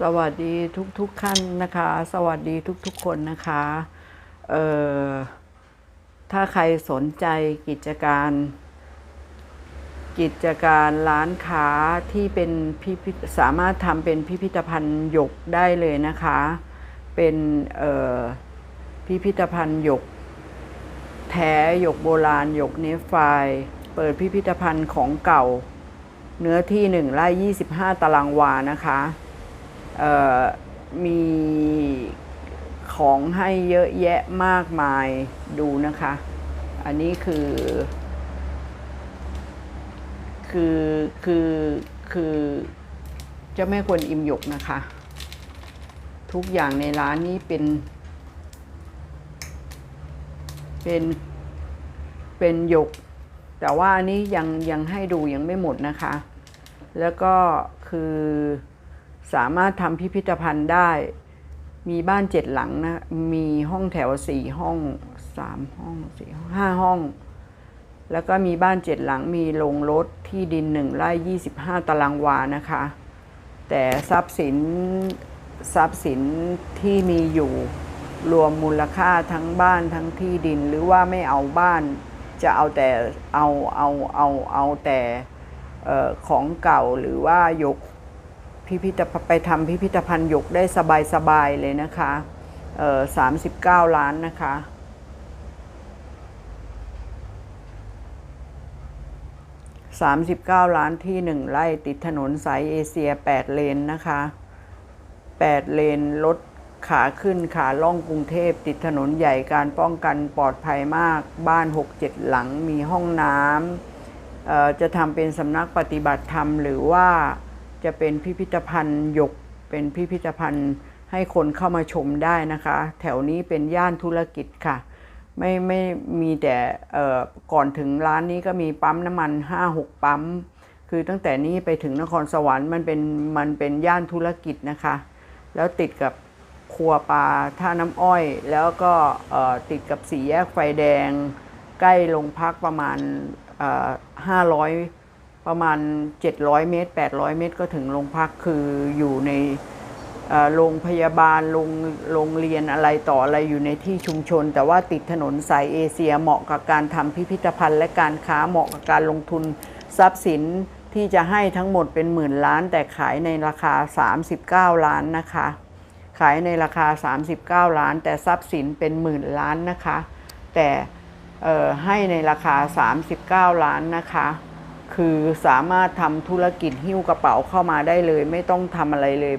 สวัสดีทุกๆท่านนะคะ สวัสดีทุกๆคนนะคะเอ่อถ้าใครสนใจกิจการ กิจการร้านค้าที่เป็นพิพิสามารถทำเป็นพิพิธภัณฑ์หยกได้เลยนะคะ เป็นเอ่อพิพิธภัณฑ์หยก แท้หยกโบราณหยกเนฟไฟล์เปิดพิพิธภัณฑ์ของเก่า เนื้อที่หนึ่งไร่ยี่สิบห้าตารางวานะคะ มีของให้เยอะแยะมากมายดูนะคะ อันนี้คือ คือคือคือเจ้าแม่กวนอิมหยกนะคะ ทุกอย่างในร้านนี้เป็น เป็นเป็นหยก แต่ว่าอันนี้ยังยังให้ดูยังไม่หมดนะคะ แล้วก็คือ สามารถทำพิพิธภัณฑ์ได้ มีบ้านเจ็ดหลังนะ มีห้องแถวสี่ห้องสามห้องสี่ห้องห้าห้อง แล้วก็มีบ้านเจ็ดหลังมีโรงรถที่ดินหนึ่งไร่ยี่สิบห้าตารางวานะคะ แต่ทรัพย์สินทรัพย์สินที่มีอยู่รวมมูลค่าทั้งบ้านทั้งที่ดินหรือว่าไม่เอาบ้าน จะเอาแต่เอาเอาเอาเอาแต่เอ่ของเก่าหรือว่ายก พิพิธภัณฑ์ไปทำพิพิธภัณฑ์ยกได้สบายๆเลยนะคะเอ่อ39ล้านนะคะ39ล้านที่1ไร่ติดถนนสายเอเชีย8เลนนะคะ8เลนรถขาขึ้นขาล่องกรุงเทพติดถนนใหญ่การป้องกันปลอดภัยมาก บ้าน6-7หลังมีห้องน้ำจะทำเป็นสำนักปฏิบัติธรรมหรือว่า จะเป็นพิพิธภัณฑ์หยก เป็นพิพิธภัณฑ์ให้คนเข้ามาชมได้นะคะ แถวนี้เป็นย่านธุรกิจค่ะ ไม่ไม่มีแต่ก่อนถึงร้านนี้ก็มีปั๊มน้ำมัน 5-6 ปั๊ม คือตั้งแต่นี้ไปถึงนครสวรรค์มันเป็นมันเป็นย่านธุรกิจนะคะ แล้วติดกับครัวปลาท่าน้ำอ้อย แล้วก็ติดกับสี่แยกไฟแดง ใกล้โรงพักประมาณห้าร้อย ประมาณ 700 เมตร 800 เมตรก็ถึงโรงพักคืออยู่ในโรงพยาบาลโรงโรงเรียนอะไรต่ออะไรอยู่ในที่ชุมชน แต่ว่าติดถนนสายเอเชียเหมาะกับการทำพิพิธภัณฑ์และการค้าเหมาะกับการลงทุนทรัพย์สินที่จะให้ทั้งหมดเป็นหมื่นล้าน แต่ขายในราคา 39 ล้านนะคะ ขายในราคา 39 ล้าน แต่ทรัพย์สินเป็นหมื่นล้านนะคะ แต่ให้ในราคา 39 ล้านนะคะ คือสามารถทำธุรกิจหิ้วกระเป๋าเข้ามาได้เลย ไม่ต้องทำอะไรเลย